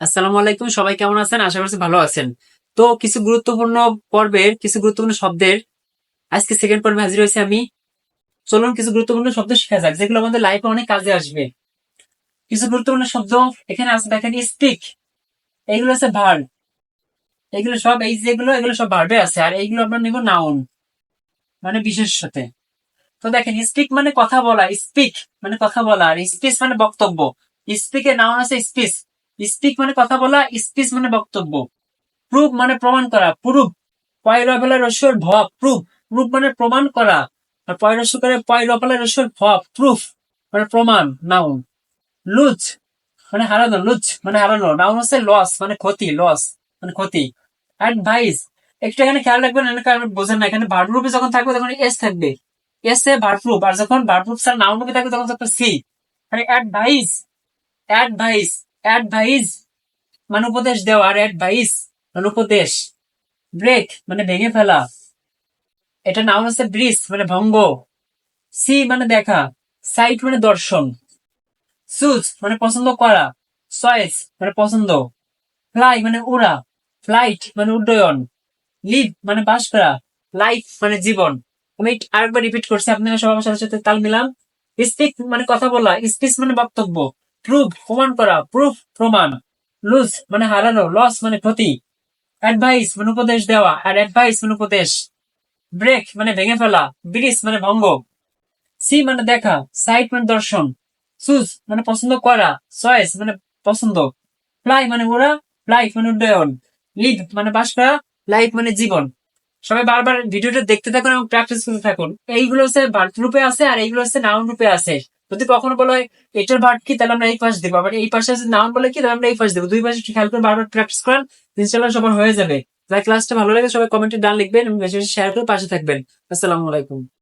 আসসালামু আলাইকুম, সবাই কেমন আছেন? আশা করছি ভালো আছেন। তো কিছু গুরুত্বপূর্ণ পর্বের, কিছু গুরুত্বপূর্ণ শব্দের, আজকে সেকেন্ড পর্বে হাজির হয়েছে আমি। চলুন কিছু গুরুত্বপূর্ণ শব্দ শেখা যাক, যেগুলো আমাদের লাইফে অনেক কাজে আসবে। কিছু গুরুত্বপূর্ণ শব্দ এখানে আছে, দেখেন স্পিক এইগুলো আছে ভার্ব এগুলো সব, এই যেগুলো, এগুলো সব ভার্বে আছে, আর এইগুলো আমরা নিব নাউন মানে বিশেষ সাথে। তো দেখেন স্পিক মানে কথা বলা স্পিক মানে কথা বলা, আর স্পিচ মানে বক্তব্য। স্পিকে নাউন আছে স্পিচ স্পিক মানে কথা বলা স্পিচ মানে বক্তব্য। প্রুফ মানে প্রমাণ করা প্রুফ পয়রবেলা রসুর ভ প্রুফ প্রুফ মানে প্রমাণ করা। আর পয়রসুকারে পয়রবেলা রসুর ভ প্রুফ মানে প্রমাণ নাউন লুজ মানে হারানো লুজ মানে হারানো। নাউন হচ্ছে লস মানে ক্ষতি লস মানে ক্ষতি। অ্যাডভাইস একটু এখানে খেয়াল রাখবেন আপনি বোঝেন না। এখানে ভার্ব রূপে যখন থাকবে, তখন এস থাকবে। এস এ ভার্ব রূপ। আর যখন ভার্ব রূপ স্যার নাউন রূপে থাকবে, তখন থাকবে সি মানে অ্যাডভাইস অ্যাডভাইস অ্যাডভাইস মানে উপদেশ দেওয়া আর অ্যাডভাইস মানে উপদেশ ব্রেক মানে ভেঙে ফেলা। এটা নাম হচ্ছে ব্রিজ মানে ভঙ্গ। সি মানে দেখা, সাইট মানে দর্শন। সুজ মানে পছন্দ করা। চয়েস মানে পছন্দ। ফ্লাই মানে উড়া। ফ্লাইট মানে উড্ডয়ন। লিভ মানে বাস করা। লাইফ মানে জীবন। আমি আরেকবার রিপিট করছি, আপনারা সবার সাথে সাথে তাল মিলাম স্পিক মানে কথা বলা। স্পিচ মানে বক্তব্য। প্রুফ প্রমাণ করা প্রুফ প্রমাণ লুজ মানে হারানো লস মানে ক্ষতি অ্যাডভাইস মানে উপদেশ দেওয়া, আর অ্যাডভাইস মানে উপদেশ ব্রেক মানে ভেঙে ফেলা ব্রিজ মানে ভঙ্গ সি মানে দেখা সাইট মানে দর্শন চুজ মানে পছন্দ করা চয়েস মানে পছন্দ ফ্লাই মানে ওরা লাইফ মানে উড্ডয়ন লিভ মানে বাস করা লাইফ মানে জীবন, সবাই বারবার ভিডিওটা দেখতে থাকুন এবং প্র্যাকটিস করতে থাকুন, এইগুলো হচ্ছে ভার্ব রূপে আছে আর এইগুলো হচ্ছে নাউন রূপে আছে। যদি কখনো বলো এটার ভাট কি? তাহলে আমরা এই পাশ দেবো। আবার এই পাশে নাম বলে কি? তাহলে আমরা এই পাশ দেবো। দুই পাশে খেয়াল করে বারবার প্র্যাকটিস করেন ইনশাল্লাহ সবার হয়ে যাবে। যাই ক্লাসটা ভালো লাগে সবাই কমেন্টে ডান লিখবেন বেশি বেশি শেয়ার করে পাশে থাকবেন। আসসালামু আলাইকুম।